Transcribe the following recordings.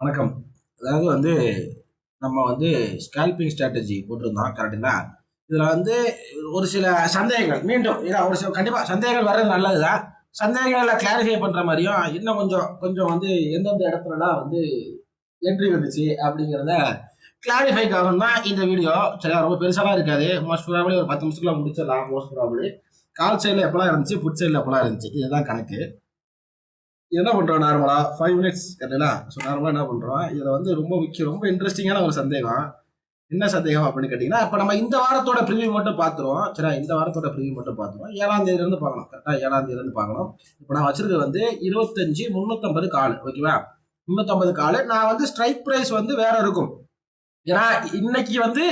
வணக்கம். அதாவது வந்து நம்ம வந்து ஸ்கேல்பிங் ஸ்ட்ராட்டஜி போட்டிருந்தோம் கரெக்டுங்களா இதில் வந்து ஒரு சில சந்தேகங்கள் மீண்டும் ஏன்னா ஒரு சில கண்டிப்பாக சந்தேகங்கள் வர்றது நல்லது தான் சந்தேகங்களை கிளாரிஃபை பண்ணுற மாதிரியும் இன்னும் கொஞ்சம் கொஞ்சம் வந்து எந்தெந்த இடத்துலலாம் வந்து என்ட்ரி வந்துச்சு அப்படிங்கிறத கிளாரிஃபைக்காக தான் இந்த வீடியோ சரியா ரொம்ப பெருசாலாம் இருக்காது. மோஸ்ட் ப்ராபலி ஒரு பத்து நிமிஷத்துக்குள்ள முடிச்சிடலாம் மோஸ்ட் ப்ராபலி கால் சைடில் எப்போலாம் இருந்துச்சு ஃபுட் சைடில் எப்போலாம் இருந்துச்சு இதுதான் கணக்கு. என்ன பண்ணுறோம் நார்மலாக ஃபைவ் மினிட்ஸ் கரெக்டா ஸோ நார்மலாக என்ன பண்ணுறோம் இதில் வந்து ரொம்ப முக்கியம் ரொம்ப இன்ட்ரெஸ்டிங்கான ஒரு சந்தேகம். என்ன சந்தேகம் அப்படின்னு கேட்டிங்கன்னா இப்போ நம்ம இந்த வாரத்தோட ப்ரிவியூ மட்டும் பார்த்துருவோம். சரியா? இந்த வாரத்தோட ப்ரிவியூ மட்டும் பார்த்துருவோம். ஏழாம் தேதியிலேருந்து பார்க்கணும். கரெக்டாக ஏழாம் தேதியிலேருந்து பார்க்கணும். இப்போ நான் வச்சிருக்கிறது வந்து இருபத்தஞ்சு முந்நூற்றம்பது கால் ஓகேவா முந்நூற்றம்பது கால். நான் வந்து ஸ்ட்ரைக் ப்ரைஸ் வந்து வேற இருக்கும். ஏன்னா இன்னைக்கு வந்து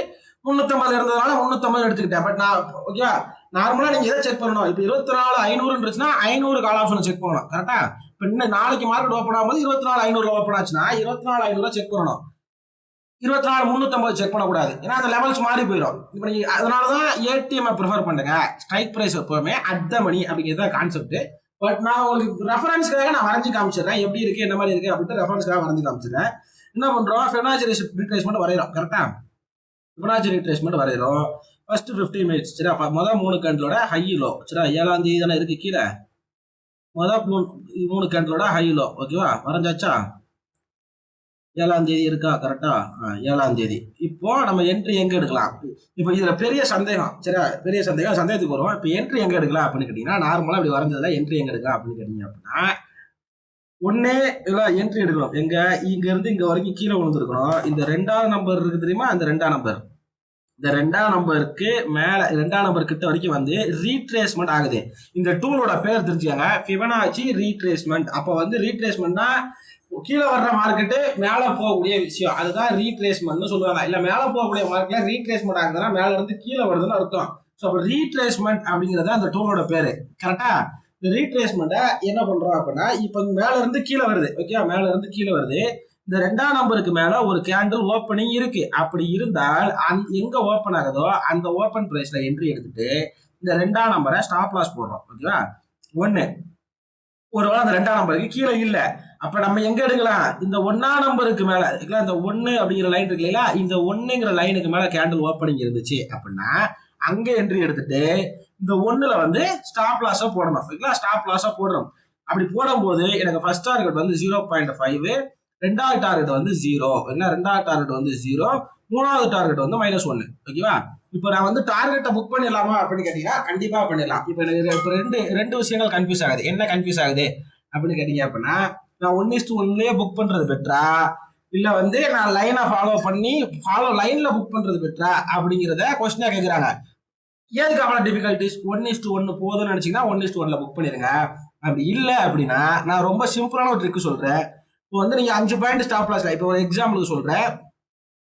முந்நூற்றம்பது இருந்ததுனால முந்நூற்றம்பது எடுத்துக்கிட்டேன். பட் நான் ஓகேவா நார்மலாக நீங்கள் எதை செக் பண்ணணும்? இப்போ இருபத்தி நாலு ஐநூறுன்னு இருந்துச்சுன்னா ஐநூறு கால் ஆப்ஷன் செக் பண்ணணும். கரெக்டாக இப்போ இன்னும் நாளைக்கு மார்க்கெட் ஓப்பன் ஆகும்போது இருபத்தி நாலு ஐநூறு ஓப்பன் ஆச்சுன்னா இருபத்தி நாலு ஐநூறு செக் பண்ணணும். இருபத்தி நாலு முந்நூற்றம்பது செக் பண்ணக்கூடாது. ஏன்னா அந்த லெவல்ஸ் மாறி போயிடும் இப்போ நீங்கள் அதனால தான் ஏடிஎம்ஐ ப்ரிஃபர் பண்ணுங்க. ஸ்ட்ரைக் ப்ரைஸ் எப்போவுமே அட் த மணி அப்படிங்கிறது தான் கான்செப்ட் பட் நான் உங்களுக்கு ரெஃபரன்ஸ்க்காக நான் வரைஞ்சி காமிச்சிடுறேன். எப்படி இருக்கு என்ன மாதிரி இருக்கு அப்படின்ட்டு ரெஃபரன்ஸ்க்காக வரைஞ்சி காமிச்சிடுறேன். என்ன பண்றோம்? ஃபினான்சி ரீட்ரேஸ்மெண்ட் வரைகிறோம் கரெக்டா ஃபினான்சி ரீட்ரேஸ்மெண்ட் வரைகிறோம் ஃபர்ஸ்ட் ஃபிஃப்டி மினிட்ஸ் சரியா? மொதல் மூணு கண்டோட ஹை லோ சரியா? ஏழாம் தேதி தானே இருக்கு கீழே? மொதல் மூணு மூணு கண்ட்லோட ஹை ஓகேவா வரைஞ்சாச்சா? ஏழாம் தேதி இருக்கா? கரெக்டா ஏழாம் தேதி. இப்போ நம்ம என்ட்ரி எங்க எடுக்கலாம்? இப்போ இதுல பெரிய சந்தேகம் சரியா? பெரிய சந்தேகம் சந்தேகத்துக்கு வருவோம். இப்போ என்ட்ரி எங்க எடுக்கலாம் அப்படின்னு கேட்டீங்கன்னா நார்மலா இப்படி வரைஞ்சதுல என்ட்ரி எங்க எடுக்கலாம் அப்படின்னு கேட்டீங்க அப்படின்னா ஒன்னே இதெல்லாம் என்ட்ரி எடுக்கணும். எங்க? இங்க இருந்து இங்க வரைக்கும் கீழே விழுந்துருக்கணும். இந்த ரெண்டாவது நம்பர் இருக்கு தெரியுமா? இந்த ரெண்டாம் நம்பர் இந்த ரெண்டாம் நம்பருக்கு மேல ரெண்டாம் நம்பர் கிட்ட வரைக்கும் வந்து ரீட்ரேஸ்மெண்ட் ஆகுது. இந்த டூலோட பேர் தெரிஞ்சுக்காங்க. ஃபிபனாச்சி ரீட்ரேஸ்மெண்ட் அப்போ வந்து ரீட்ரேஸ்மெண்ட்னா கீழே வர்ற மார்க்கெட்டு மேலே போகக்கூடிய விஷயம். அதுதான் ரீட்ரேஸ்மெண்ட்னு சொல்லுவாங்க. இல்லை மேலே போகக்கூடிய மார்க்கெட்ல ரீட்ரேஸ்மெண்ட் ஆகுதுன்னா மேலே இருந்து கீழே வருதுன்னு அர்த்தம். ஸோ அப்போ ரீட்ரேஸ்மெண்ட் அப்படிங்கிறது அந்த டூலோட பேர். கரெக்டா இந்த ரீட்ரேஸ்மெண்ட்டை என்ன பண்ணுறோம் அப்படின்னா இப்போ மேல இருந்து கீழே வருது. ஓகே மேலேருந்து கீழே வருது. இந்த ரெண்டாம் நம்பருக்கு மேல ஒரு கேண்டில் ஓப்பனிங் இருக்கு. அப்படி இருந்தால் அந் எங்க ஓப்பன் ஆகுதோ அந்த ஓப்பன் பிரைஸ்ல என்ட்ரி எடுத்துட்டு இந்த ரெண்டாம் நம்பரை ஸ்டாப் லாஸ் போடுறோம். ஓகேவா ஒன்னு ஒருவேளை அந்த ரெண்டாம் நம்பருக்கு கீழே இல்ல. அப்ப நம்ம எங்க எடுக்கலாம்? இந்த ஒன்னா நம்பருக்கு மேல இந்த ஒன்னு அப்படிங்கிற லைன் இருக்கு இல்லையா? இந்த ஒன்னுங்கிற லைனுக்கு மேல கேண்டில் ஓப்பனிங் இருந்துச்சு அப்படின்னா அங்க என்ட்ரி எடுத்துட்டு இந்த ஒண்ணுல வந்து ஸ்டாப் லாஸா போடணும். ஓகேங்களா ஸ்டாப் லாஸா போடணும். அப்படி போடும்போது எனக்கு ஃபர்ஸ்ட் டார்கெட் வந்து ஜீரோ பாயிண்ட் ஃபைவ் ரெண்டாவது டார்கெட் வந்து ஜீரோ என்ன? ரெண்டாவது டார்கெட் வந்து ஜீரோ மூணாவது டார்கெட் வந்து மைனஸ் ஒன்னு ஓகேவா இப்போ நான் வந்து டார்கெட்டை புக் பண்ணிடலாமா அப்படின்னு கேட்டீங்கன்னா கண்டிப்பா பண்ணிடலாம். இப்போ எனக்கு இப்போ ரெண்டு ரெண்டு விஷயங்கள் கன்ஃபியூஸ் ஆகுது. என்ன கன்ஃபியூஸ் ஆகுது? அப்படின்னு கேட்டீங்க அப்படின்னா நான் ஒன் இஸ்ட் ஒன்லேயே புக் பண்றது பெட்டரா இல்ல வந்து நான் லைனை ஃபாலோ பண்ணி ஃபாலோ லைன்ல புக் பண்றது பெட்டரா அப்படிங்கிறத கொஸ்டினா கேட்குறாங்க ஏதுக்கு அவ்வளோ டிஃபிகல்ட்டிஸ் ஒன் இஸ்ட் ஒன்று போதும்னு நினச்சிங்கன்னா ஒன் இஸ்ட் ஒன்ல புக் பண்ணிடுங்க. அப்படி இல்லை அப்படின்னா நான் ரொம்ப சிம்பிளான ஒரு ட்ரிக் சொல்கிறேன் இப்போ வந்து நீங்கள் அஞ்சு பாயிண்ட் ஸ்டாப் லாஸ் இப்போ ஒரு எக்ஸாம்பிளுக்கு சொல்கிறேன்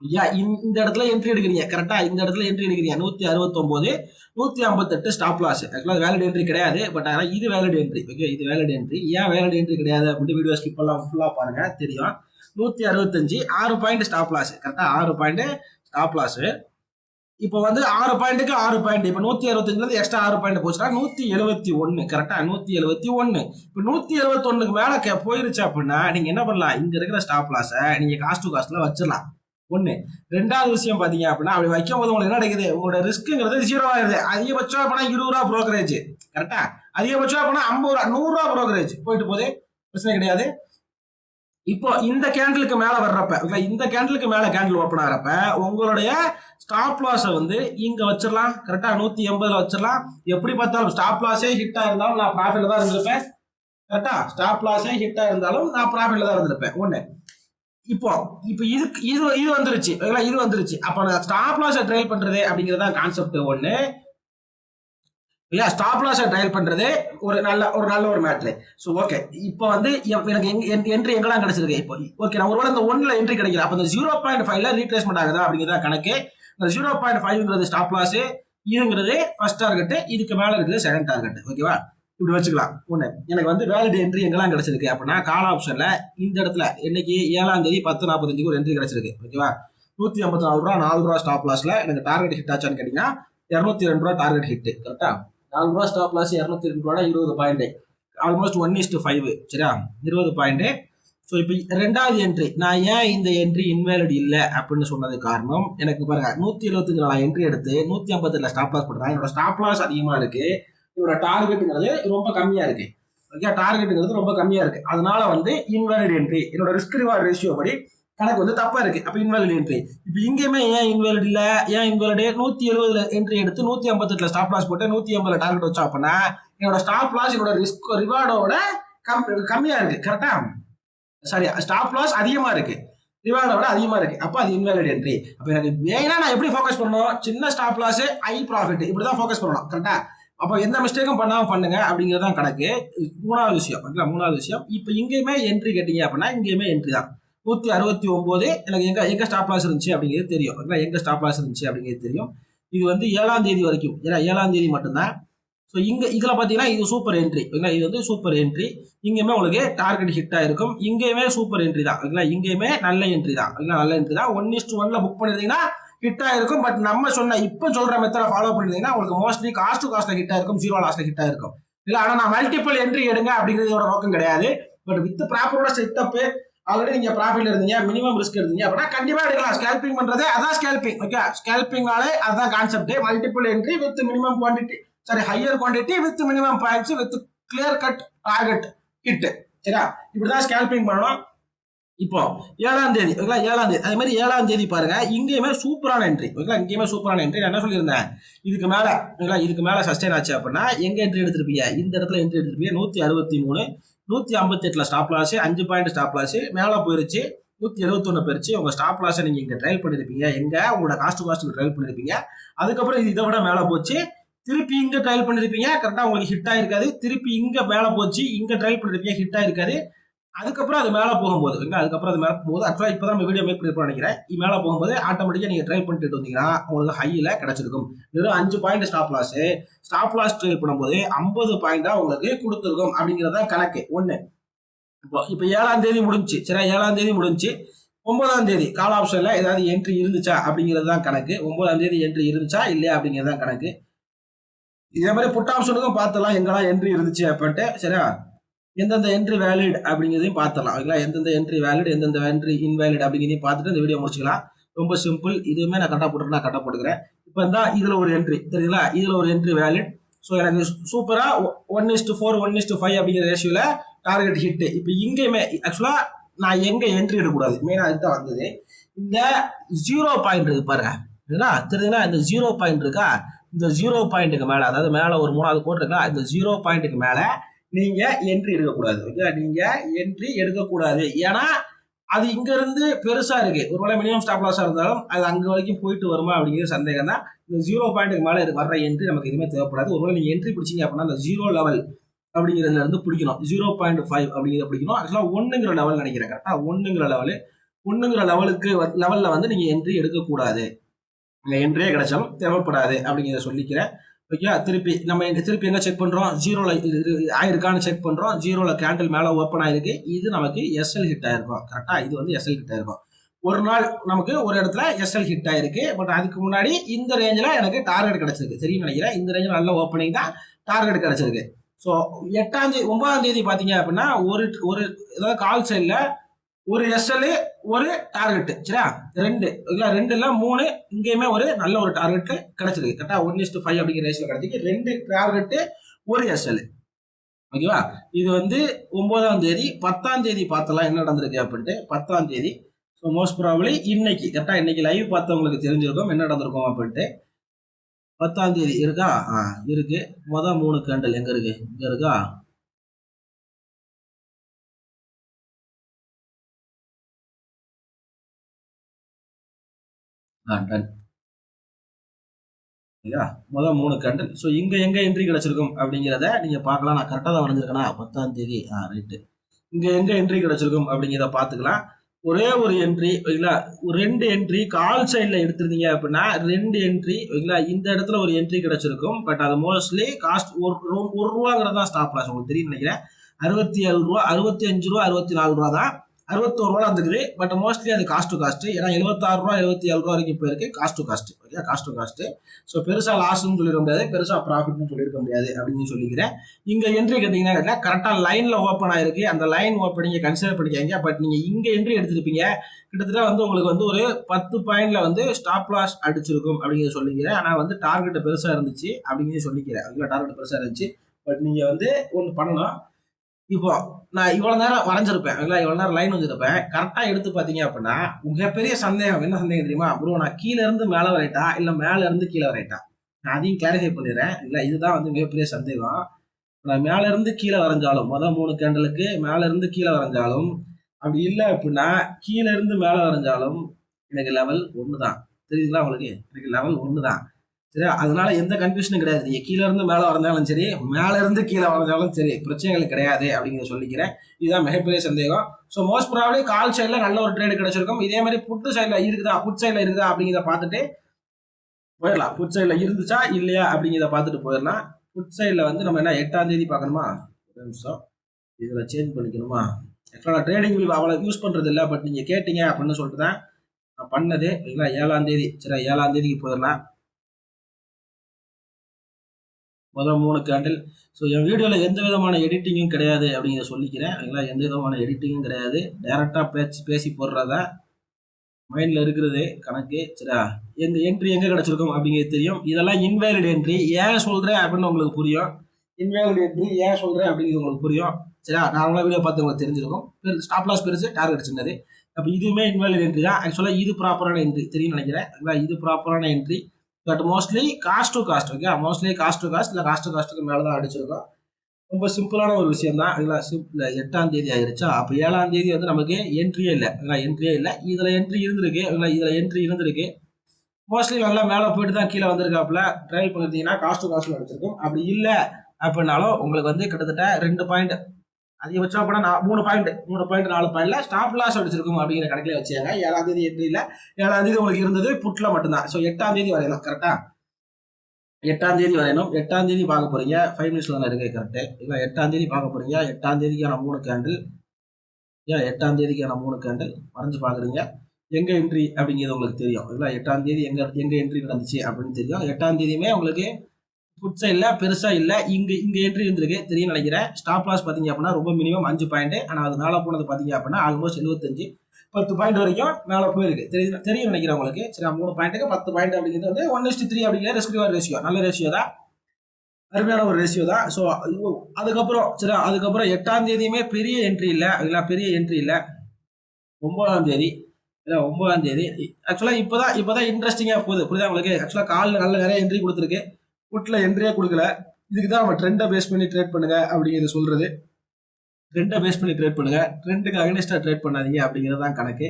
ஐயா இந்த இடத்துல என்ட்ரி எடுக்கிறீங்க கரெக்டாக இந்த இடத்துல என்ட்ரி எடுக்கிறீங்க நூற்றி அறுபத்தொம்போது நூற்றி ஐம்பத்தெட்டு ஸ்டாப் லாஸ் ஆக்சுவலாக வேலிட் என்ட்ரி கிடையாது பட் ஆனால் இது வேலிட் என்ட்ரி ஓகே இது வேலிட் என்ட்ரி ஏன் வேலிட் என்ட்ரி கிடையாது அப்படின்ட்டு வீடியோ ஸ்கிப் எல்லாம் ஃபுல்லாக பாருங்க தெரியும். நூற்றி அறுபத்தஞ்சு ஆறு பாயிண்ட் ஸ்டாப் லாஸ் கரெக்டாக ஆறு பாயிண்ட் ஸ்டாப் லாஸ் இப்போ வந்து ஆறு பாயிண்ட்டுக்கு ஆறு பாயிண்ட். இப்போ நூற்றி அறுபத்தஞ்சுலேருந்து எக்ஸ்ட்ரா ஆறு பாயிண்ட் போச்சுன்னா நூற்றி எழுபத்தி ஒன்று கரெக்டாக நூற்றி எழுபத்தி ஒன்று இப்போ நூற்றி எழுபத்தொன்னுக்கு மேலே போயிருச்சு அப்படின்னா நீங்கள் என்ன பண்ணலாம்? இங்கே இருக்கிற ஸ்டாப் லாஸை நீங்கள் காஸ்ட் டு காஸ்ட்டில் வச்சிடலாம். ஒன்று ரெண்டாவது விஷயம் பார்த்தீங்க அப்படின்னா அப்படி வைக்கும் போது உங்களுக்கு என்ன கிடைக்குது உங்களோட ரிஸ்க்குங்கிறது ஜீரோ ஆயிருது. அதிகபட்சம் அப்படின்னா இருபது ரூபா ப்ரோக்கரேஜ் கரெக்டா அதிகபட்சம் அப்படின்னா ஐம்பது ரூபா நூறுரூவா ப்ரோக்கரேஜ் போயிட்டு போதே பிரச்சனை கிடையாது. இப்போ இந்த கேண்டிலுக்கு மேல வர்றப்ப இந்த கேண்டிலுக்கு மேல கேண்டில் ஓப்பன் ஆகிறப்ப உங்களுடைய ஸ்டாப் லாஸை வந்து இங்க வச்சிடலாம் கரெக்டா நூத்தி எண்பதுல வச்சிடலாம் எப்படி பார்த்தாலும் ஸ்டாப் லாஸே ஹிட்டா இருந்தாலும் நான் ப்ராஃபிட்ல தான் இருந்திருப்பேன். கரெக்டா ஸ்டாப் லாஸே ஹிட்டா இருந்தாலும் நான் ப்ராஃபிட்ல தான் இருந்திருப்பேன். ஒண்ணு. இப்போ இப்போ இதுக்கு இது இது வந்துருச்சு. இது வந்துருச்சு. அப்போ ஸ்டாப் லாஸை ட்ரைல் பண்றது தான் கான்செப்ட் ஒன்று இல்லையா ஸ்டாப் லாஸை டயல் பண்றது ஒரு நல்ல ஒரு நல்ல ஒரு மேட்ரு ஸோ ஓகே இப்போ வந்து எனக்கு எங்க என்ட்ரி எங்கெல்லாம் கிடைச்சிருக்கு? இப்போ ஓகே நான் ஒருவேளை இந்த ஒன்ல என்ட்ரி கிடைக்கல. அப்போ இந்த ஜீரோ பாயிண்ட் ஃபைவ்ல ரீப்ளேஸ்மெண்ட் ஆகுதா? அப்படிங்கிறத கணக்கு. இந்த ஜீரோ பாயிண்ட் ஃபைவ்ங்கிறது ஸ்டாப் லாஸ் இதுங்கிறது ஃபர்ஸ்ட் டார்கெட் இதுக்கு மேல இருக்குது செகண்ட் டார்கெட் ஓகேவா இப்படி வச்சுக்கலாம். ஒன்று எனக்கு வந்து வேலிட் என்ட்ரி எங்கெல்லாம் கிடைச்சிருக்கு அப்படின்னா கால ஆப்ஷனில் இந்த இடத்துல இன்னைக்கு ஏழாம் தேதி பத்து நாற்பத்தஞ்சுக்கு ஒரு என்ட்ரி கிடைச்சிருக்கு. ஓகேவா நூற்றி ஐம்பத்தி நாலு ரூபா நாலு ரூபா ஸ்டாப் லாஸில் எனக்கு டார்கெட் ஹிட் ஆச்சான்னு கேட்டிங்கன்னா இரநூத்தி ரெண்டு ரூபா டார்கெட் ஹிட் கரெக்டாக நாலு ரூபா ஸ்டாப் லாஸ் இரநூத்தி ரெண்டு ரூபா இருபது point almost one is to சரியா? இருபது பாயிண்ட்டு ஸோ இப்போ ரெண்டாவது என்ட்ரி நான் ஏன் இந்த என்ட்ரி இன்வேலிட் இல்லை அப்படின்னு சொன்னது காரணம் எனக்கு பாருங்க நூற்றி எழுபத்தஞ்சு நாலு என்ட்ரி எடுத்து நூற்றி ஐம்பத்தில் ஸ்டாப் லாஸ் பண்ணுறேன் என்னோட ஸ்டாப் லாஸ் அதிகமாக இருக்குது என்னோட டார்கெட்டுங்கிறது ரொம்ப கம்மியாக இருக்குது ஓகே டார்கெட்டுங்கிறது ரொம்ப கம்மியாக இருக்குது அதனால வந்து இன்வேலிட் என்ட்ரி என்னோட ரிஸ்க் ரிவார்ட் ரேஷியோ படி கணக்கு வந்து தப்பா இருக்கு. அப்போ இன்வாலிட் என்ட்ரி இப்போ இங்கேயுமே ஏன் இன்வாலிட் இல்லை? ஏன் இன்வேலிட் நூற்றி எழுபதுல என்ட்ரி எடுத்து நூற்றி ஐம்பத்தெட்டில் ஸ்டாப் லாஸ் போட்டு நூற்றி ஐம்பதுல டார்கெட் வச்சோம் அப்படின்னா என்னோட ஸ்டாப் லாஸ் என்னோட ரிஸ்க் ரிவார்டோட கம் கம்மியாக இருக்கு. கரெக்டா சாரி ஸ்டாப் லாஸ் அதிகமாக இருக்கு. ரிவார்டை விட அதிகமாக இருக்கு. அப்போ அது இன்வாலிட் என்ட்ரி அப்போ எனக்கு மெயினாக நான் எப்படி ஃபோக்கஸ் பண்ணணும்? சின்ன ஸ்டாப் லாஸ் ஐ ப்ராஃபிட் இப்படி தான் ஃபோக்கஸ் பண்ணணும் கரெக்டா அப்போ எந்த மிஸ்டேக்கும் பண்ணாமல் பண்ணுங்க அப்படிங்கிறது தான் கணக்கு. மூணாவது விஷயம். ஓகேங்களா மூணாவது விஷயம். இப்போ இங்கேயுமே என்ட்ரி கேட்டீங்க அப்படின்னா இங்கேயுமே என்ட்ரி தான். நூற்றி அறுபத்தி ஒம்போது எனக்கு எங்கே எங்கே ஸ்டாப் லாஸ் இருந்துச்சு அப்படிங்கிறது தெரியும். ஓகேங்களா? எங்கே ஸ்டாப் லாஸ் இருந்துச்சு அப்படிங்கிறது தெரியும். இது வந்து ஏழாம் தேதி வரைக்கும். ஏன்னா ஏழாம் தேதி மட்டும்தான். ஸோ இங்கே இதில் பார்த்தீங்கன்னா இது சூப்பர் என்ட்ரி ஓகேங்களா? இது வந்து சூப்பர் என்ட்ரி இங்கேயுமே உங்களுக்கு டார்கெட் ஹிட்டாக இருக்கும். இங்கேயுமே சூப்பர் என்ட்ரி தான். ஓகேங்களா? இங்கேயுமே நல்ல என்ட்ரி தான். ஓகேங்களா? நல்ல என்ட்ரி தான். ஒன் இஸ்ட் ஒன்ல புக் பண்ணிருந்தீங்கன்னா ஹிட்டாக இருக்கும். பட் நம்ம சொன்ன இப்போ சொல்கிற மெத்தடை ஃபாலோ பண்ணிருந்தீங்கன்னா உங்களுக்கு மோஸ்ட்லி காஸ்ட் டு காஸ்ட்டில் ஹிட்டாக இருக்கும். ஜீரோ லாஸ்ட்டில் ஹிட்டாக இருக்கும். இல்லை ஆனால் நான் மல்டிபிள் என்ட்ரி எடுங்க அப்படிங்கிறதோட நோக்கம் கிடையாது. பட் வித் ப்ராப்பரோட செட்டப்பு ஆல்ரெடி நீங்கள் ப்ராஃபிட்ல இருந்தீங்க மினிமம் ரிஸ்க் இருந்தீங்க அப்படின்னா கண்டிப்பாக எடுக்கலாம். ஸ்கேல்பிங் பண்ணுறது அதான் ஸ்கேல்பிங் ஓகே ஸ்கேல்பிங்னாலே அதான் concept multiple entry with minimum quantity sorry higher quantity with minimum points with clear cut target hit சரியா? இப்படிதான் ஸ்கேல்பிங் பண்ணணும். இப்போ ஏழாம் தேதி ஓகேங்களா ஏழாம் தேதி. அதே மாதிரி ஏழாம் தேதி பாருங்க இங்கேயுமே சூப்பரான என்ட்ரி ஓகேங்களா இங்கேயுமே சூப்பரான என்ட்ரி நான் என்ன சொல்லியிருந்தேன்? இதுக்கு மேல ஓகேங்களா இதுக்கு மேல சஸ்டைன் ஆச்சு அப்படின்னா எங்க என்ட்ரி எடுத்திருப்பீங்க? இந்த இடத்துல என்ட்ரி எடுத்திருப்பீங்க. நூத்தி அறுபத்தி மூணு நூற்றி ஐம்பத்தி எட்டுல ஸ்டாப் லாஸு அஞ்சு பாயிண்ட் ஸ்டாப் லாஸு மேலே போயிருச்சு. நூற்றி எழுபத்தொன்று போயிருச்சு. உங்கள் ஸ்டாப் லாஸை நீங்கள் இங்கே ட்ரையல் பண்ணியிருப்பீங்க எங்கே? உங்களோட காஸ்ட் காஸ்ட் ட்ரையல் பண்ணியிருப்பீங்க அதுக்கப்புறம் இது இதை விட மேலே போச்சு. திருப்பி இங்கே ட்ரையல் பண்ணியிருப்பீங்க கரெக்டாக உங்களுக்கு ஹிட் ஆகிருக்காது திருப்பி இங்கே மேலே போச்சு. இங்கே ட்ரையல் பண்ணியிருப்பீங்க ஹிட் ஆகிருக்காது அதுக்கப்புறம் அது மேலே போகும்போது ஓகேங்களா அதுக்கப்புறம் அது மேலே போகும்போது ஆக்சுவலாக இப்போ தான் வீடியோ மேக் பண்ணிருப்போம் நினைக்கிறேன். இது மேலே போகும்போது ஆட்டோமேட்டிக்காக நீங்கள் ட்ரை பண்ணிட்டு வந்தீங்கன்னா உங்களுக்கு ஹையில் கிடச்சிருக்கும். வெறும் அஞ்சு point stop loss stop loss try பண்ணும்போது ஐம்பது பாயிண்டாக உங்களுக்கு கொடுத்துருக்கும் அப்படிங்கிறதா கணக்கு. ஒன்று இப்போ இப்போ ஏழாம் தேதி முடிஞ்சுச்சு. சரி ஏழாம் தேதி முடிஞ்சுச்சு. ஒன்பதாம் தேதி கால் ஆப்ஷனில் ஏதாவது என்ட்ரி இருந்துச்சா அப்படிங்கிறது தான் கணக்கு. ஒன்பதாம் தேதி என்ட்ரி இருந்துச்சா இல்லையா அப்படிங்கிறது தான் கணக்கு. இதே மாதிரி புட் ஆப்ஷனுக்கும் பார்த்தலாம் எங்கெல்லாம் என்ட்ரி இருந்துச்சு அப்படின்ட்டு சரியா? எந்தெந்த என்ட்ரி வேலிட் அப்படிங்கிறதையும் பார்த்துடலாம். ஓகேங்களா எந்தெந்த என்ட்ரி வேலிட் எந்தெந்த என்ட்ரி இன்வேலிட் அப்படிங்கிறதையும் பார்த்துட்டு இந்த வீடியோ முடிச்சுக்கலாம். ரொம்ப சிம்பிள் இதுவுமே நான் கரெக்டாக போட்டு நான் கரெக்டாக போட்டுக்கிறேன். இப்போ தான் இதில் ஒரு என்ட்ரி தெரியுங்களா இதில் ஒரு என்ட்ரி வேலிட் ஸோ எனக்கு சூப்பராக one is to four one is to five அப்படிங்கிற ரேஷியோவில் டார்கெட் ஹிட்டு இப்போ இங்கேயுமே ஆக்சுவலாக நான் எங்கே என்ட்ரி எடுக்கக்கூடாது? மெயினாக அதுதான் வந்தது. இந்த ஜீரோ பாயிண்ட் இருக்கு பாருங்க. சரிங்களா தெரியுதுங்களா? இந்த ஜீரோ பாயிண்ட் இருக்கா? இந்த ஜீரோ பாயிண்ட்டுக்கு மேலே அதாவது மேலே ஒரு மூணாவது கோட் இருக்கா இந்த ஜீரோ பாயிண்ட்டுக்கு மேலே நீங்க என்ட்ரி எடுக்கக்கூடாது. ஓகே நீங்க என்ட்ரி எடுக்கக்கூடாது. ஏன்னா அது இங்க இருந்து பெருசா இருக்கு. ஒருவேளை மினிமம் ஸ்டாப் லாஸா இருந்தாலும் அது அங்க வரைக்கும் போயிட்டு வருமா அப்படிங்கிற சந்தேகம் தான் இந்த ஜீரோ பாயிண்ட்டுக்கு மேலே வர்ற என்ட்ரி நமக்கு எதுவுமே தேவைப்படாது. ஒருவேளை நீங்க என்ட்ரி பிடிச்சிங்க அப்படின்னா அந்த ஜீரோ லெவல் அப்படிங்கிறதுல இருந்து பிடிக்கணும். ஜீரோ பாயிண்ட் ஃபைவ் அப்படிங்கிறத பிடிக்கணும். ஆக்சுவலாக ஒன்றுங்கிற லெவல் நினைக்கிறேன். கரெக்டாக ஒன்றுங்கிற லெவலு ஒன்றுங்கிற லெவலுக்கு லெவலில் வந்து நீங்கள் என்ட்ரி எடுக்கக்கூடாது. என்ட்ரியே கிடைச்சாலும் தேவைப்படாது அப்படிங்கிறத சொல்லிக்கிறேன். ஓகே திருப்பி நம்ம எங்க திருப்பி எங்க செக் பண்றோம்? ஜீரோல ஆயிருக்கான்னு செக் பண்றோம். ஜீரோல கேண்டில் மேல ஓப்பன் ஆயிருக்கு. இது நமக்கு எஸ்எல் ஹிட் ஆயிருக்கும். கரெக்டா இது வந்து எஸ்எல் ஹிட் ஆயிருக்கும். ஒரு நாள் நமக்கு ஒரு இடத்துல எஸ்எல் ஹிட் ஆயிருக்கு. பட் அதுக்கு முன்னாடி இந்த ரேஞ்சில் எனக்கு டார்கெட் கிடைச்சிருக்கு. தெரியும் நினைக்கிறேன். இந்த ரேஞ்சில் நல்ல ஓப்பனிங் தான் டார்கெட் கிடைச்சிருக்கு. ஸோ எட்டாம் தேதி ஒன்பதாம் தேதி பார்த்தீங்க அப்படின்னா ஒரு ஒரு ஏதாவது கால் சைடில் ஒரு எஸ்எல்ஏ ஒரு டார்கெட் சரியா? ரெண்டு. இல்லை ரெண்டு இல்லை மூணு. இங்கேயுமே ஒரு நல்ல ஒரு டார்கெட் கிடைச்சிருக்கு. கரெக்டாக ஒன் இஸ்ட் ஃபைவ் அப்படிங்கிற ரேஷில் கிடைச்சிருக்கு. ரெண்டு டார்கெட்டு ஒரு எஸ்எல்ஏ ஓகேவா இது வந்து ஒன்பதாம் தேதி பத்தாம் தேதி பார்த்தலாம் என்ன நடந்திருக்கு அப்படின்ட்டு. பத்தாம் தேதி. ஸோ மோஸ்ட் ப்ராபலி இன்னைக்கு கரெக்டாக இன்னைக்கு லைவ் பார்த்தவங்களுக்கு தெரிஞ்சிருக்கும் என்ன நடந்திருக்கும் அப்படின்ட்டு. பத்தாம் தேதி இருக்கா? ஆ இருக்கு. மொதல் மூணு கேண்டல் எங்கே இருக்கு? இங்கே இருக்கா? டன் சரியா முதல் மூணு கண்டன் ஸோ இங்கே எங்கே என்ட்ரி கிடச்சிருக்கும் அப்படிங்கிறத நீங்கள் பார்க்கலாம். நான் கரெக்டாக தான் வரைஞ்சிருக்கேனா? பத்தாம் தேதி. ஆ ரைட்டு இங்கே எங்கே என்ட்ரி கிடச்சிருக்கும் அப்படிங்கிறத பார்த்துக்கலாம். ஒரே ஒரு என்ட்ரி ஓகேங்களா ஒரு ரெண்டு என்ட்ரி கால் சைடில் எடுத்திருந்தீங்க அப்படின்னா ரெண்டு என்ட்ரி ஓகேங்களா இந்த இடத்துல ஒரு என்ட்ரி கிடச்சிருக்கும். பட் அது மோஸ்ட்லி காஸ்ட் ஒரு ஒரு ரூபாங்கிறது தான் ஸ்டாப் லாஸ் உங்களுக்கு தெரியும் நினைக்கிறேன். அறுபத்தி ஏழு ரூபா அறுபத்தி அஞ்சு ரூபா அறுபத்தி நாலு ரூபா தான் அறுபத்தோரு ரூபா வந்துருக்குது. பட் மோஸ்ட்லி அது காஸ்ட் டு காஸ்ட் ஏன்னா எழுபத்தாறு ரூபா எழுபத்தி ஏழு ரூபா வரைக்கும் போயிருக்கு. Cost to cost okay cost to cost so பெருசாக லாஸ்ன்னு சொல்லிட முடியாது. பெருசாக ப்ராஃபிட்னு சொல்லியிருக்க முடியாது அப்படின்னு சொல்லிக்கிறேன். இங்கே என்ட்ரி கேட்டிங்கன்னா கரெக்டாக லைனில் ஓப்பன் ஆயிருக்கு. அந்த லைன் ஓப்பனிங்கை கன்சிடர் பண்ணிக்காங்க பட் நீங்கள் இங்கே என்ட்ரி எடுத்துருப்பீங்க. கிட்டத்தட்ட வந்து உங்களுக்கு வந்து ஒரு பத்து பாயிண்ட்ல வந்து ஸ்டாப் லாஸ் அடிச்சிருக்கும் அப்படிங்கிறத சொல்லிக்கிறேன். ஆனால் வந்து டார்கெட் பெருசாக இருந்துச்சு அப்படிங்கிறத சொல்லிக்கிறேன். அதுல டார்கெட் பெருசாக இருந்துச்சு. பட் நீங்கள் வந்து ஒன்று பண்ணலாம். இப்போ நான் இவ்வளோ நேரம் வரைஞ்சிருப்பேன் இல்லை இவ்வளோ நேரம் லைன் வச்சிருப்பேன். கரெக்டாக எடுத்து பார்த்தீங்க அப்படின்னா மிகப்பெரிய சந்தேகம் என்ன சந்தேகம் தெரியுமா? ப்ரோ நான் கீழே இருந்து மேலே வரைட்டா இல்லை மேலே இருந்து கீழே வரைட்டா நான் அதையும் கிளாரிஃபை பண்ணிடுறேன். இல்லை இதுதான் வந்து மிகப்பெரிய சந்தேகம். நான் மேலே இருந்து கீழே வரைஞ்சாலும் மொதல் மூணு கேண்டலுக்கு மேலே இருந்து கீழே வரைஞ்சாலும் அப்படி இல்லை அப்படின்னா கீழே இருந்து மேலே வரைஞ்சாலும் எனக்கு லெவல் ஒன்று தான் தெரியுதுங்களா உங்களுக்கு? எனக்கு லெவல் ஒன்று தான் சரி அதனால எந்த கன்ஃபியூஷனும் கிடையாது. நீங்க கீழே இருந்து மேலே வரைஞ்சாலும் சரி மேலே இருந்து கீழே வரைஞ்சாலும் சரி பிரச்சனைகள் கிடையாது அப்படிங்கிறத சொல்லிக்கிறேன். இதுதான் மிகப்பெரிய சந்தேகம். ஸோ மோஸ்ட் ப்ராப்ளி கால் சைடில் நல்ல ஒரு ட்ரேடு கிடைச்சிருக்கும். இதே மாதிரி புட்டு சைடில் இருக்குதா புட் சைடில் இருக்குதா அப்படிங்கிறத பார்த்துட்டு போயிடலாம். புட் சைடில் இருந்துச்சா இல்லையா அப்படிங்கிறத பார்த்துட்டு போயிடலாம். புட் சைடில் வந்து நம்ம என்ன எட்டாம் தேதி பார்க்கணுமா? ஒரு நிமிஷம். இதில் சேஞ்ச் பண்ணிக்கணுமா? ஆக்சுவலாக நான் ட்ரேடிங் வியூ அவ்வளோ யூஸ் பண்ணுறது இல்லை பட் நீங்கள் கேட்டீங்க அப்படின்னு சொல்லிட்டு தான் நான் பண்ணது. இல்லைங்களா ஏழாம் தேதி. சரி ஏழாம் தேதிக்கு போயிடலாம். முதல் மூணு கேண்டில். ஸோ என் வீடியோவில் எந்த விதமான எடிட்டிங்கும் கிடையாது அப்படிங்கிறத சொல்லிக்கிறேன். சரிங்களா எந்த விதமான எடிட்டிங்கும் கிடையாது. டேரெக்டாக பேச்சு பேசி போடுறதா? மைண்டில் இருக்கிறது கணக்கு. சரியா எங்கள் என்ட்ரி எங்கே கிடச்சிருக்கும் அப்படிங்கிறது தெரியும். இதெல்லாம் இன்வேலிட் என்ட்ரி ஏன் சொல்கிறேன் அப்படின்னு உங்களுக்கு புரியும். இன்வேலிட் என்ட்ரி ஏன் சொல்கிறேன் அப்படிங்கிறது உங்களுக்கு புரியும். சரியா நார்மலாக வீடியோ பார்த்து உங்களுக்கு தெரிஞ்சிருக்கும். ஸ்டாப் லாஸ் பெருசு டார்கெட் சின்னது. அப்போ இதுவுமே இன்வேலிட் என்ட்ரி தான். ஆக்சுவலாக இது ப்ராப்பரான என்ட்ரி தெரியும் நினைக்கிறேன். இது ப்ராப்பரான entry but mostly cost to cost okay mostly cost to cost இல்லை காஸ்ட் டு காஸ்ட்டுக்கு மேலே தான் அடிச்சிருக்கோம். ரொம்ப சிம்பிளான ஒரு விஷயம் தான் இல்லை சிம்பிள் எட்டாம் தேதி ஆயிருச்சா. அப்போ ஏழாம் தேதி வந்து நமக்கு என்ட்ரியே இல்லை. இல்லை என்ட்ரியே இல்லை. இதில் என்ட்ரி இருந்திருக்கு. இல்லை இதில் என்ட்ரி இருந்திருக்கு. மோஸ்ட்லி நல்லா மேலே போயிட்டு தான் கீழே வந்திருக்காப்புல. ட்ரையல் பண்ணிருந்தீங்கன்னா காஸ்ட் டு காஸ்ட்டில் அடிச்சிருக்கும். அப்படி இல்லை அப்படின்னாலும் உங்களுக்கு வந்து கிட்டத்தட்ட ரெண்டு பாயிண்ட் அதிகபட்சம் கூட நான் மூணு பாயிண்ட் மூணு பாயிண்ட் நாலு பாயிண்ட்ல ஸ்டாப் லாஸ் அடிச்சிருக்கும் அப்படிங்கிற கணக்கில் வச்சாங்க ஏழாம் தேதி இல்லை ஏழாம் தேதி உங்களுக்கு இருந்தது புட்டில் மட்டும்தான். ஸோ எட்டாம் தேதி வரையணும் கரெக்டா எட்டாம் தேதி வரையணும். எட்டாம் தேதி பார்க்க போறீங்க. ஃபைவ் மினிட்ஸ்ல தான் இருக்கு கரெக்டு இல்லை எட்டாம் தேதி பார்க்க போறீங்க. எட்டாம் தேதிக்கான மூணு கேண்டில் ஏன் எட்டாம் தேதிக்கான மூணு கேண்டில் வரைஞ்சு பார்க்குறீங்க. எங்கே என்ட்ரி அப்படிங்கிறது உங்களுக்கு தெரியும். இல்லை எட்டாம் தேதி எங்கே எங்கே என்ட்ரி நடந்துச்சு அப்படின்னு தெரியும். எட்டாம் தேதியுமே உங்களுக்கு புட்ஸா இல்லை பெருசாக இல்லை. இங்கே இங்கே என்ட்ரி இருந்திருக்கு. தெரியும் நினைக்கிறேன். ஸ்டாப் லாஸ் பார்த்தீங்க அப்படின்னா ரொம்ப மினிமம் அஞ்சு பாயிண்ட் ஆனால் அது மேலே போனது பார்த்தீங்க அப்படின்னா ஆல்மோஸ்ட் எழுபத்தஞ்சு பத்து பாயிண்ட் வரைக்கும் மேலே போயிருக்கு. தெரியும் தெரியும் நினைக்கிறேன் உங்களுக்கு. சரி மூணு பாயிண்ட்டுக்கு பத்து பாயிண்ட் அப்படிங்கிறது வந்து ஒன் இஸ்ட் த்ரீ அப்படிங்கிற ரெஸ்கியூவர் ரேஷியோ நல்ல ரேஷியோ தான். அருமையான ஒரு ரேஷியோ தான். ஸோ அதுக்கப்புறம் சரி அதுக்கப்புறம் எட்டாம் தேதியுமே பெரிய என்ட்ரி இல்லை. இல்லை பெரிய என்ட்ரி இல்லை. ஒன்பதாம் தேதி. இல்லை ஒன்பதாம் தேதி. ஆக்சுவலாக இப்போ தான் இப்போ தான் இன்ட்ரெஸ்டிங்காக போகுது. புரியுதா உங்களுக்கு? ஆக்சுவலாக காலில் நல்ல நிறைய என்ட்ரி கொடுத்துருக்கு. புட்டில் என்ட்ரியாக கொடுக்கல. இதுக்கு தான் அவன் ட்ரெண்டை பேஸ் பண்ணி ட்ரேட் பண்ணுங்க அப்படிங்கிறது சொல்றது. ட்ரெண்டை பேஸ் பண்ணி ட்ரேட் பண்ணுங்க. ட்ரெண்டுக்கு அகனிஸ்டாக ட்ரேட் பண்ணாதீங்க அப்படிங்கிறது தான் கணக்கு.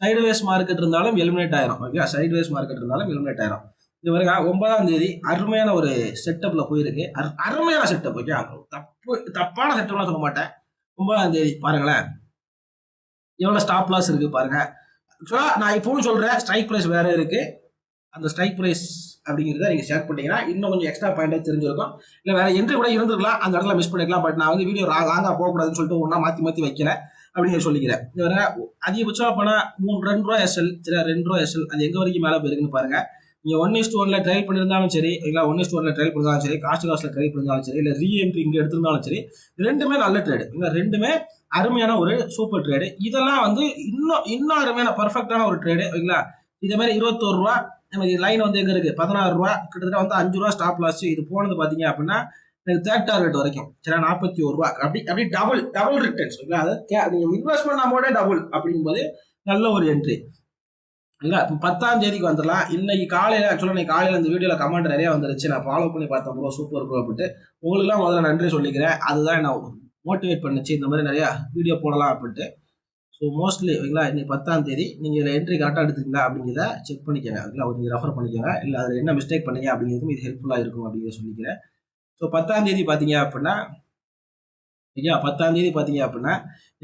சைடுவேஸ் மார்க்கெட் இருந்தாலும் எலிமினேட் ஆயிரும். ஓகே சைடுவேஸ் மார்க்கெட் இருந்தாலும் எலிமினேட் ஆயிரும். இது வரைக்கும் ஒன்பதாம் தேதி அருமையான ஒரு செட்டப்ல போயிருக்கு. அருமையான செட்டப் ஓகே தப்பு தப்பான செட்டப்லாம் சொல்ல மாட்டேன். ஒன்பதாம் தேதி பாருங்களேன். எவ்வளோ ஸ்டாப் லாஸ் இருக்கு பாருங்க. ஆக்சுவலாக நான் இப்பவும் சொல்றேன் ஸ்ட்ரைக் ப்ரைஸ் வேற இருக்கு. அந்த ஸ்ட்ரைக் ப்ரைஸ் அப்படிங்கிறத நீங்கள் ஷேர் பண்ணிட்டீங்கன்னா இன்னும் கொஞ்சம் எக்ஸ்ட்ரா பாயிண்டே தெரிஞ்சிருக்கும். இல்லை வேற என்ட்ரி கூட இருந்திருக்கலாம் அந்த இடத்துல மிஸ் பண்ணிக்கலாம் பட் நான் வந்து வீடியோ லாங்காக போகக்கூடாதுன்னு சொல்லிட்டு ஒன்றா மாற்றி மாற்றி வைக்கல அப்படின்னு சொல்லிக்கிறேன். வேற அதிகபட்சம் போனால் மூணு ரெண்டு ரூபா எஸ்எல் சரி ரெண்டு ரூபா எஸ்எல் அது எங்கே வரைக்கும் மேலே போயிருக்குன்னு பாருங்க. நீங்கள் ஒன் இஸ்ட் ஒன்ல ட்ரைல் பண்ணியிருந்தாலும் சரி இல்லை ஒன் இஸ்ட் ஒன்ல ட்ரைல் பண்ணிருந்தாலும் சரி காஸ்ட் காஸ்ட்ல ட்ரைல் பண்ணிருந்தாலும் சரி இல்லை ரீஎன்ட்ரி இங்கே எடுத்திருந்தாலும் சரி ரெண்டுமே நல்ல ட்ரேடு இல்லை ரெண்டுமே அருமையான ஒரு சூப்பர் ட்ரேடு இதெல்லாம் வந்து இன்னும் இன்னும் அருமையான பர்ஃபெக்டான ஒரு ட்ரேடு ஓகேங்களா இதே மாதிரி இருபத்தோரு ரூபா நமக்கு லைன் வந்து எங்கே இருக்குது பதினாறு ரூபா. கிட்டத்தட்ட வந்து அஞ்சு ரூபா ஸ்டாப் லாஸ் இது போனது பார்த்தீங்க அப்படின்னா எனக்கு தேர்ட் டார்கெட் வரைக்கும். சரி நாற்பத்தி ஒரு ரூபா. அப்படி அப்படி டபுள் டபுள் ரிட்டர்ன்ஸ் அதாவது நீங்க இன்வெஸ்ட்மெண்ட் அமௌண்ட்டே டபுள் அப்படிங்கும்போது நல்ல ஒரு என்ட்ரி இல்லை இப்போ பத்தாம் தேதிக்கு வந்துடலாம். இன்னைக்கு காலையில் ஆக்சுவலாக இன்னைக்கு காலையில் இந்த வீடியோவில் கமெண்ட் நிறைய வந்துருச்சு. நான் ஃபாலோ பண்ணி பார்த்தேன் ப்ரோ சூப்பர் ப்ரோ அப்படின்ட்டு. உங்களுக்குலாம் முதல்ல நன்றி சொல்லிக்கிறேன். அதுதான் நான் மோட்டிவேட் பண்ணுச்சு. இந்த மாதிரி நிறையா வீடியோ போடலாம் அப்படின்ட்டு. ஸோ மோஸ்ட்லி ஓகேங்களா? இன்னைக்கு பத்தாம் தேதி. நீங்கள் இதில் என்ட்ரி கரெக்டாக எடுத்துக்கீங்களா அப்படிங்கிறத செக் பண்ணிக்கோங்க. ஓகேங்களா? நீங்கள் ரெஃபர் பண்ணிக்கோங்க. இல்லை அதில் என்ன மிஸ்டேக் பண்ணீங்க அப்படிங்கிறதுக்கும் இது ஹெல்ப்ஃபுல்லாக இருக்கும் அப்படிங்கிறத சொல்லிக்கிறேன். ஸோ பத்தாம் தேதி பார்த்தீங்க அப்படின்னா ஐயா பத்தாம் தேதி பார்த்தீங்க அப்படின்னா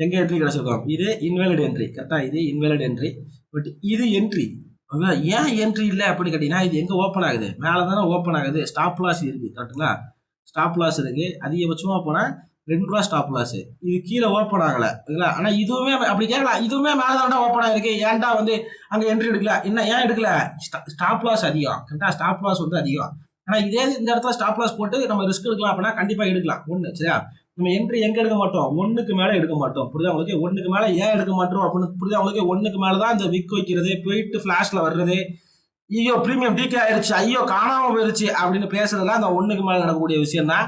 எங்கே என்ட்ரி கிடச்சிருக்கோம்? இது இன்வேலிட் என்ட்ரி கரெக்டாக இது இன்வேலிட் என்ட்ரி பட் இது என்ட்ரி ஓகேங்களா? ஏன் என்ட்ரி இல்லை அப்படின்னு கேட்டிங்கன்னா இது எங்கே ஓப்பன் ஆகுது? மேலே தானே ஓப்பன் ஆகுது ஸ்டாப் லாஸ் இருக்குது கரெக்டுங்களா ஸ்டாப் லாஸ் இருக்குது அதிகபட்சமாக போனால் ரெண்டு ரூபா ஸ்டாப் லாஸ் இது கீழே ஓப்பன் ஆகல. சரிங்களா ஆனா இதுவுமே அப்படி கேட்கலாம் இதுவுமே மேலே தான்டா ஓப்பன் ஆயிருக்கு. ஏன்டா வந்து அங்க என்ட்ரி எடுக்கல? என்ன ஏன் எடுக்கல? ஸ்டாப் லாஸ் அதிகம். கரெக்டா ஸ்டாப் லாஸ் வந்து அதிகம். ஆனா இதே இந்த இடத்துல ஸ்டாப் லாஸ் போட்டு நம்ம ரிஸ்க் எடுக்கலாம் அப்படின்னா கண்டிப்பா எடுக்கலாம். ஒண்ணு சரியா? நம்ம என்ட்ரி எங்க எடுக்க மாட்டோம்? ஒன்றுக்கு மேலே எடுக்க மாட்டோம். புரியுதா உங்களுக்கு? ஒன்றுக்கு மேலே ஏன் எடுக்க மாட்டோம் அப்படின்னு புரியுதா உங்களுக்கு? மேலே தான் இந்த விக் வைக்கிறது போயிட்டு ஃப்ளாஷில் வர்றது. ஐயோ ப்ரீமியம் டீக்கே ஆயிடுச்சு. ஐயோ காணாமல் போயிடுச்சு அப்படின்னு பேசுறதுலாம் அந்த ஒன்றுக்கு மேலே நடக்கக்கூடிய விஷயம் தான்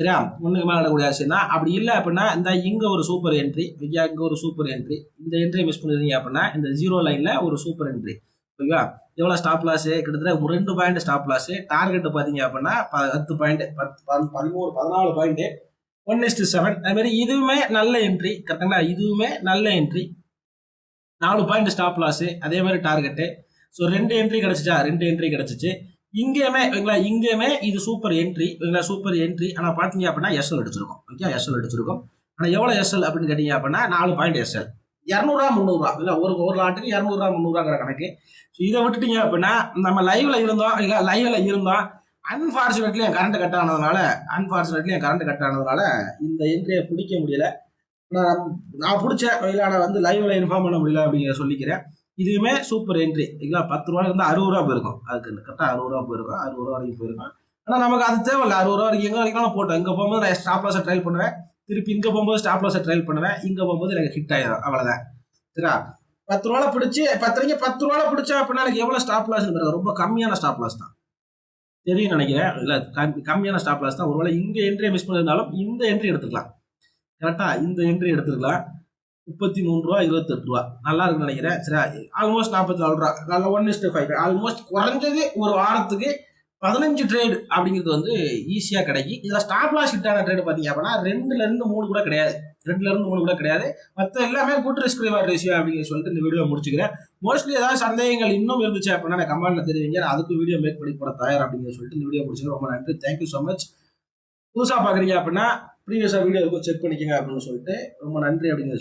சரியா ஒன்றுக்கு மேலே நடக்கக்கூடிய விஷயம் தான் அப்படி இல்லை அப்படின்னா இந்த இங்கே ஒரு சூப்பர் என்ட்ரி ஐயா இங்கே ஒரு சூப்பர் என்ட்ரி இந்த என்ட்ரி மிஸ் பண்ணிருந்தீங்க அப்படின்னா இந்த ஜீரோ லைனில் ஒரு சூப்பர் என்ட்ரி ஓகேவா எவ்வளோ ஸ்டாப் லாஸு கிட்டத்தட்ட ஒரு ரெண்டு பாயிண்ட் ஸ்டாப் லாஸு டார்கெட் பார்த்தீங்க அப்படின்னா பத்து பாயிண்ட் பத்து பதிமூணு பதினாலு பாயிண்ட்டு ஒன் இஸ்டு செவன் அதுமாரி இதுவுமே நல்ல என்ட்ரி கரெக்டுங்களா இதுவுமே நல்ல என்ட்ரி நாலு பாயிண்ட் ஸ்டாப் லாஸு அதே மாதிரி டார்கெட்டு ஸோ ரெண்டு என்ட்ரி கிடச்சிச்சா? ரெண்டு என்ட்ரி கிடச்சிச்சு. இங்கேயுமே ஓகேங்களா இங்கேயுமே இது சூப்பர் என்ட்ரி ஓகேங்களா சூப்பர் என்ட்ரி ஆனால் பார்த்தீங்க அப்படின்னா எஸ்எல் அடிச்சிருக்கோம் ஓகே எஸ்எல் அடிச்சிருக்கோம் ஆனால் எவ்வளோ எஸ்எல் அப்படின்னு கேட்டீங்க அப்படின்னா நாலு பாயிண்ட் எஸ்எல் இரநூறுவா முந்நூறுரூவா இல்லை ஒரு ஒரு லாட்டுக்கு இரநூறுவா முந்நூறுவாங்கிற கணக்கு. ஸோ இதை விட்டுட்டீங்க அப்படின்னா நம்ம லைவ்ல இருந்தோம் இல்லை லைவ்ல இருந்தோம் அன்ஃபார்ச்சுனேட்லி என் கரண்ட் கட் ஆனதுனால அன்ஃபார்ச்சுனேட்லி என் கரண்ட் கட் ஆனதுனால இந்த என்ட்ரியை பிடிக்க முடியல. நான் நான் பிடிச்ச இல்லை நான் வந்து லைவ்ல இன்ஃபார்ம் பண்ண முடியல அப்படிங்கிற சொல்லிக்கிறேன். இதுவுமே சூப்பர் என்ட்ரி இல்லைங்களா? பத்து ரூபாயில இருந்து அறுபது ரூபா போயிருக்கும். அதுக்கு கரெக்டாக அறுபது ரூபா போயிருக்கும். அறுபது ரூபா வரைக்கும் போயிருக்கும். ஆனால் நமக்கு அது தேவையில்ல. அறுபது ரூபா வரைக்கும் எங்கே வரைக்கும் போட்டோம். இங்கே போகும்போது நான் ஸ்டாப் லாஸை ட்ரைல் பண்ணுவேன். திருப்பி இங்கே போகும்போது ஸ்டாப் லாஸை ட்ரைல் பண்ணுவேன். இங்கே போகும்போது எனக்கு ஹிட் ஆயிடும் அவ்வளோதான் சரியா? பத்து ரூபால பிடிச்சி பத்து ரூபாய்க்கு பத்து ரூபால பிடிச்சா அப்படின்னா எனக்கு எவ்வளோ ஸ்டாப் லாஸ் ரொம்ப கம்மியான ஸ்டாப் லாஸ் தான். தெரியும் நினைக்கிறேன். இல்லை கம்- கம்மியான ஸ்டாப் லாஸ் தான். ஒருவேளை இங்கே என்ட்ரியை மிஸ் பண்ணியிருந்தாலும் இந்த என்ட்ரி எடுத்துக்கலாம். கரெக்டாக இந்த என்ட்ரி எடுத்துக்கலாம். முப்பத்தி மூணு ரூபா இருபத்தெட்டு ரூபா. நல்லா இருக்குன்னு நினைக்கிறேன். சரி ஆல்மோஸ்ட் நாற்பத்தி நாலு ரூபா. நல்ல ஒன் இஸ்ட் ஃபைவ் ஆல்மோஸ்ட் குறைஞ்சது ஒரு வாரத்துக்கு பதினஞ்சு ட்ரேடு அப்படிங்கிறது வந்து ஈஸியாக கிடைக்கும். இதில் ஸ்டாப் லாஸ் ஹிட்டான ட்ரேடு பார்த்தீங்க அப்படின்னா ரெண்டுலேருந்து மூணு கூட கிடையாது. ரெண்டுலேருந்து மூணு கூட கிடையாது. மற்ற எல்லாமே குட் ரிஸ்க் ரிவார்ட் ரேஷியோ அப்படின்னு சொல்லிட்டு இந்த வீடியோ முடிச்சுக்கிறேன். மோஸ்ட்லி ஏதாவது சந்தேகங்கள் இன்னும் இருந்துச்சு அப்படின்னா நான் கமெண்ட்ல தெரிவிங்க. நான் அதுக்கு வீடியோ மேக் பண்ணி போட தயார் அப்படின்னு சொல்லிட்டு இந்த வீடியோ முடிச்சுக்கிறேன். ரொம்ப நன்றி. தேங்க்யூ ஸோ மச் புதுசாக பார்க்குறீங்க அப்படின்னா ப்ரீவியஸாக வீடியோ செக் பண்ணிக்கங்க அப்படின்னு சொல்லிட்டு ரொம்ப நன்றி அப்படிங்கிறத